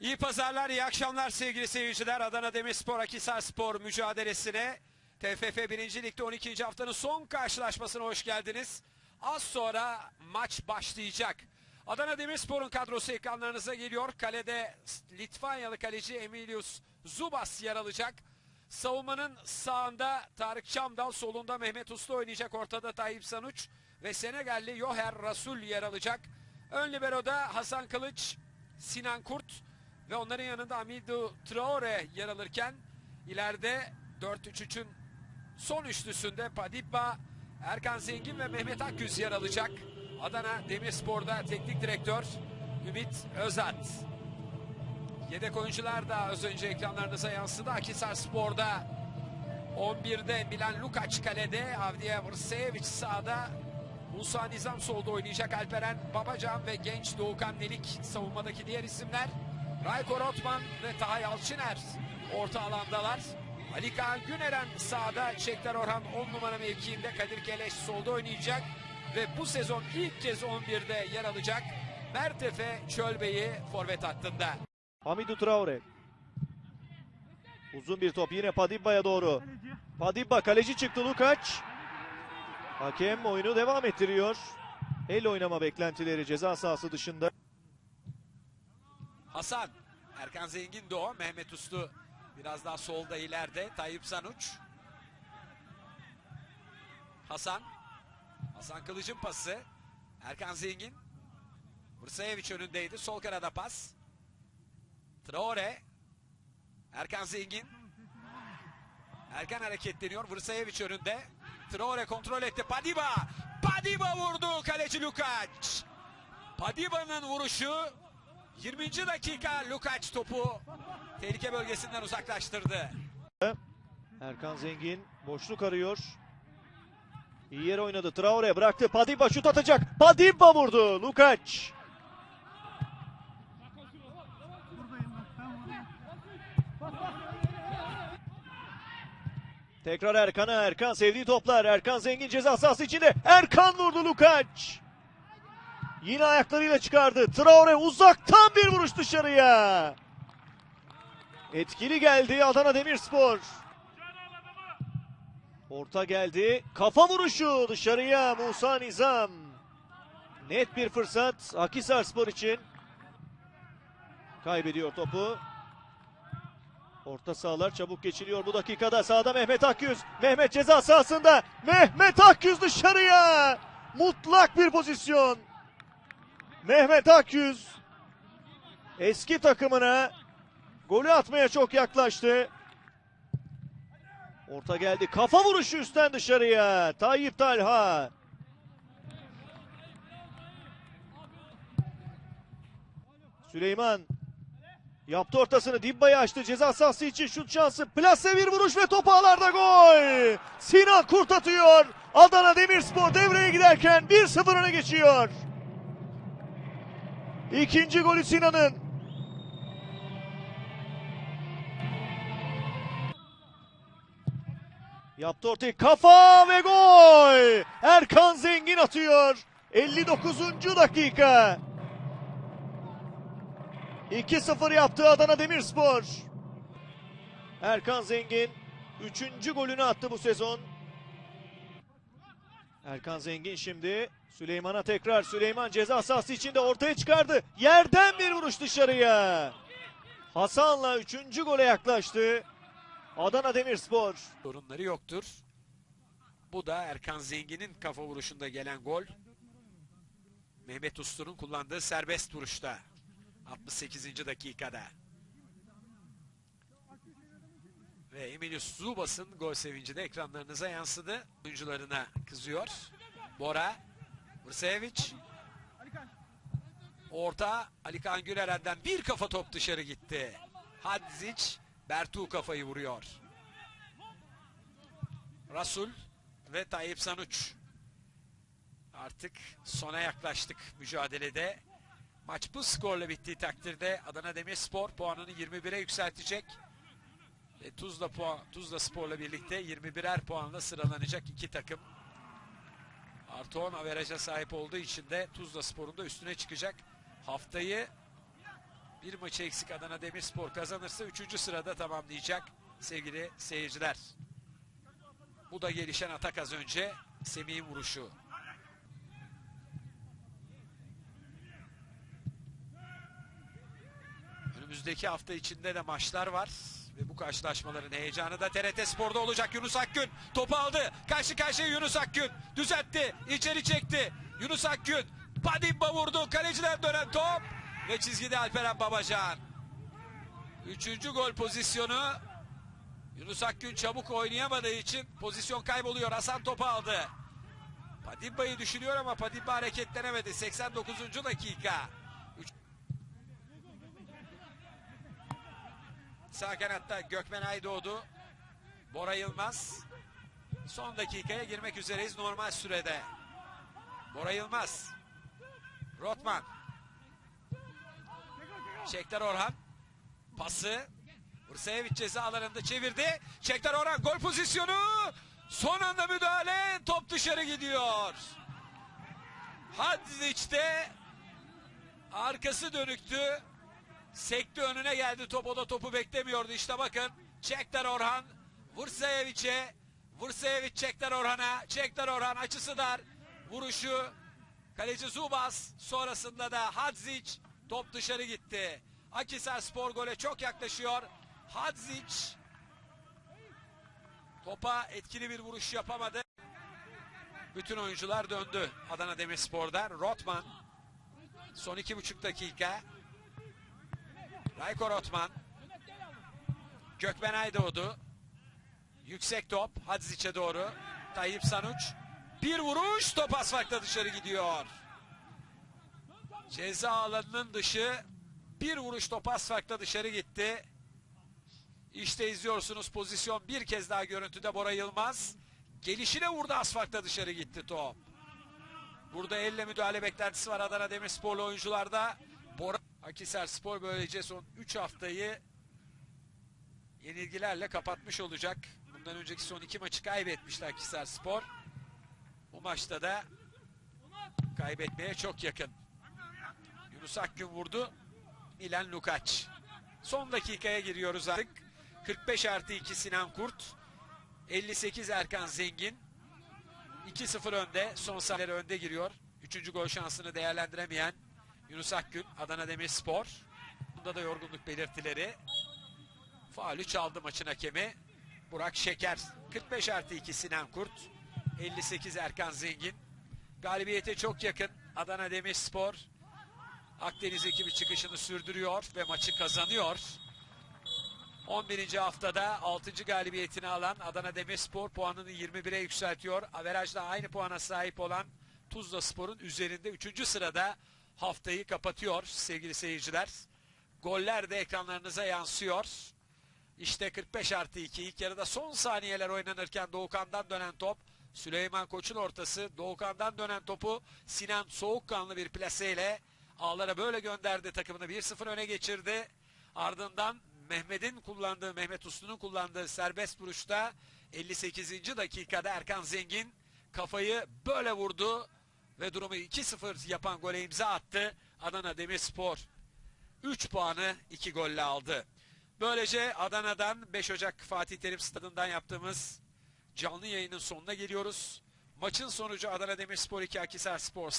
İyi pazarlar, iyi akşamlar sevgili seyirciler. Adana Demirspor Akhisar Spor mücadelesine TFF 1. Lig'de 12. haftanın son karşılaşmasına hoş geldiniz. Az sonra maç başlayacak. Adana Demirspor'un kadrosu ekranlarınıza geliyor. Kalede Litvanyalı kaleci Emilius Zubas yer alacak. Savunmanın sağında Tarık Çamdal, solunda Mehmet Usta oynayacak. Ortada Tayyip Sanuç ve Senegalli Yoher Rasul yer alacak. Ön libero'da Hasan Kılıç, Sinan Kurt ve onların yanında Amidou Traore yer alırken ileride 4-3-3'ün son üçlüsünde Padibba, Erkan Zengin ve Mehmet Akgüz yer alacak. Adana Demirspor'da teknik direktör Ümit Özat. Yedek oyuncular da az önce ekranlarınıza yansıdı. Akhisar Spor'da 11'de Milan Lukaç kalede, Avdiya Vrsevic sağda, Musa Nizam solda oynayacak Alperen Babacan ve genç Doğukan Nelik savunmadaki diğer isimler. Rayko Rotman ve Taha Yalçıner orta alandalar. Ali Kaan Güneren sağda, Şekler Orhan 10 numara mevkiinde, Kadir Keleş solda oynayacak. Ve bu sezon ilk kez 11'de yer alacak Mertefe Çölbeyi forvet hattında. Hamidou Traore. Uzun bir top yine Padibba'ya doğru. Padibba kaleci çıktı Lukaç. Hakem oyunu devam ettiriyor. El oynama beklentileri ceza sahası dışında. Hasan, Erkan Zengin de o. Mehmet Uslu biraz daha solda ileride. Tayyip Sanuç. Hasan. Hasan Kılıç'ın pası. Erkan Zengin. Vrsayevic önündeydi. Sol kanada pas. Traore. Erkan Zengin. Erkan hareketleniyor. Vrsayevic önünde. Traore kontrol etti. Padiba. Padiba vurdu. Kaleci Lukaç. Padiba'nın vuruşu 20. dakika Lukaç topu tehlike bölgesinden uzaklaştırdı. Erkan Zengin boşluk arıyor. İyi yer oynadı. Traore bıraktı. Padibba şut atacak. Padibba vurdu. Lukaç. Tekrar Erkan'a. Erkan sevdiği toplar. Erkan Zengin ceza sahası içinde. Erkan vurdu Lukaç. Yine ayaklarıyla çıkardı. Traore uzaktan bir vuruş dışarıya. Etkili geldi Adana Demirspor. Orta geldi. Kafa vuruşu dışarıya Musa Nizam. Net bir fırsat Akhisar Spor için. Kaybediyor topu. Orta sahalar çabuk geçiliyor bu dakikada. Sağda Mehmet Akgüz. Mehmet ceza sahasında. Mehmet Akgüz dışarıya. Mutlak bir pozisyon. Mehmet Akgüz eski takımına golü atmaya çok yaklaştı. Orta geldi. Kafa vuruşu üstten dışarıya. Tayyip Talha. Süleyman yaptı ortasını. Dibba'yı açtı. Ceza sahası için şut şansı. Plase bir vuruş ve top ağlarda gol. Sinan Kurt atıyor. Adana Demirspor devreye giderken 1-0 öne geçiyor. İkinci golü Sinan'ın. Yaptı ortayı kafa ve gol. Erkan Zengin atıyor. 59. dakika. 2-0 yaptı Adana Demirspor. Erkan Zengin 3. golünü attı bu sezon. Erkan Zengin şimdi Süleyman'a tekrar. Süleyman ceza sahası içinde ortaya çıkardı. Yerden bir vuruş dışarıya. Hasan'la 3. gole yaklaştı. Adana Demirspor. Sorunları yoktur. Bu da Erkan Zengin'in kafa vuruşunda gelen gol. Mehmet Uslu'nun kullandığı serbest vuruşta. 68. dakikada. Ve Emilius Zubas'ın gol sevinci de ekranlarınıza yansıdı. Oyuncularına kızıyor. Bora, Vrsevic. Orta Alikan Güleren'den bir kafa top dışarı gitti. Hadzic, Bertu kafayı vuruyor. Rasul ve Tayyip Sanuç. Artık sona yaklaştık mücadelede. Maç bu skorla bittiği takdirde Adana Demirspor puanını 21'e yükseltecek. Ve Tuzla, puan, Tuzla Spor'la birlikte 21'er puanla sıralanacak iki takım. Artı 10 averaja sahip olduğu için de Tuzla Spor'un da üstüne çıkacak. Haftayı Bir maçı eksik Adana Demirspor kazanırsa 3. sırada tamamlayacak sevgili seyirciler. Bu da gelişen atak az önce Semih'in vuruşu. Önümüzdeki hafta içinde de maçlar var. Karşılaşmaların heyecanı da TRT Spor'da olacak. Yunus Akgün topu aldı. Karşı karşıya Yunus Akgün. Düzeltti. içeri çekti. Yunus Akgün. Padimba vurdu. Kaleciden dönen top. Ve çizgide Alperen Babacan. Üçüncü gol pozisyonu. Yunus Akgün çabuk oynayamadığı için pozisyon kayboluyor. Hasan topu aldı. Padimba'yı düşünüyor ama Padimba hareketlenemedi. 89. dakika. Sağ kanatta Gökmen Aydoğdu. Bora Yılmaz. Son dakikaya girmek üzereyiz normal sürede. Bora Yılmaz. Rotman. Şekter Orhan. Pası. Hırsayeviç ceza alanında çevirdi. Şekter Orhan gol pozisyonu. Son anda müdahale. Top dışarı gidiyor. Hadzic arkası dönüktü. Sekti önüne geldi top. O da topu beklemiyordu. İşte bakın. Çekter Orhan. Vursayevic'e. Vursayevic Çekter Orhan'a. Çekter Orhan açısı dar. Vuruşu. Kaleci Zubas. Sonrasında da Hadzic. Top dışarı gitti. Akisar Spor gole çok yaklaşıyor. Hadzic. Topa etkili bir vuruş yapamadı. Bütün oyuncular döndü Adana Demirspor'da. Rotman. Son iki buçuk dakika. Rayko Rotman. Gökben Aydoğdu. Yüksek top Hadzic'e doğru. Tayyip Sanuç. Bir vuruş top asfaltta dışarı gidiyor. Ceza alanının dışı bir vuruş top asfaltta dışarı gitti. İşte izliyorsunuz pozisyon bir kez daha görüntüde Bora Yılmaz. Gelişine vurdu asfaltta dışarı gitti top. Burada elle müdahale beklentisi var Adana Demirsporlu oyuncularda. Bora Akisar Spor böylece son 3 haftayı yenilgilerle kapatmış olacak. Bundan önceki son iki maçı kaybetmişti Akisar Spor. Bu maçta da kaybetmeye çok yakın. Yunus Akgün vurdu. Milan Lukaç. Son dakikaya giriyoruz artık. 45 artı 2 Sinan Kurt. 58 Erkan Zengin. 2-0 önde. Son saniyeler önde giriyor. Üçüncü gol şansını değerlendiremeyen Yunus Akgün, Adana Demirspor. Bunda da yorgunluk belirtileri. Faulü çaldı maçın hakemi. Burak Şeker. 45 artı 2 Sinan Kurt. 58 Erkan Zengin. Galibiyete çok yakın Adana Demirspor. Akdeniz ekibi çıkışını sürdürüyor ve maçı kazanıyor. 11. haftada 6. galibiyetini alan Adana Demirspor puanını 21'e yükseltiyor. Averajda aynı puana sahip olan Tuzla Spor'un üzerinde 3. sırada haftayı kapatıyor sevgili seyirciler. Goller de ekranlarınıza yansıyor. İşte 45 artı 2 ilk yarıda son saniyeler oynanırken Doğukan'dan dönen top. Süleyman Koç'un ortası Doğukan'dan dönen topu Sinan soğukkanlı bir plaseyle ağlara böyle gönderdi takımını 1-0 öne geçirdi. Ardından Mehmet'in kullandığı Mehmet Uslu'nun kullandığı serbest vuruşta 58. dakikada Erkan Zengin kafayı böyle vurdu ve durumu 2-0 yapan gole imza attı. Adana Demirspor 3 puanı 2 golle aldı. Böylece Adana'dan 5 Ocak Fatih Terim Stadından yaptığımız canlı yayının sonuna geliyoruz. Maçın sonucu Adana Demirspor 2 Akhisar Spor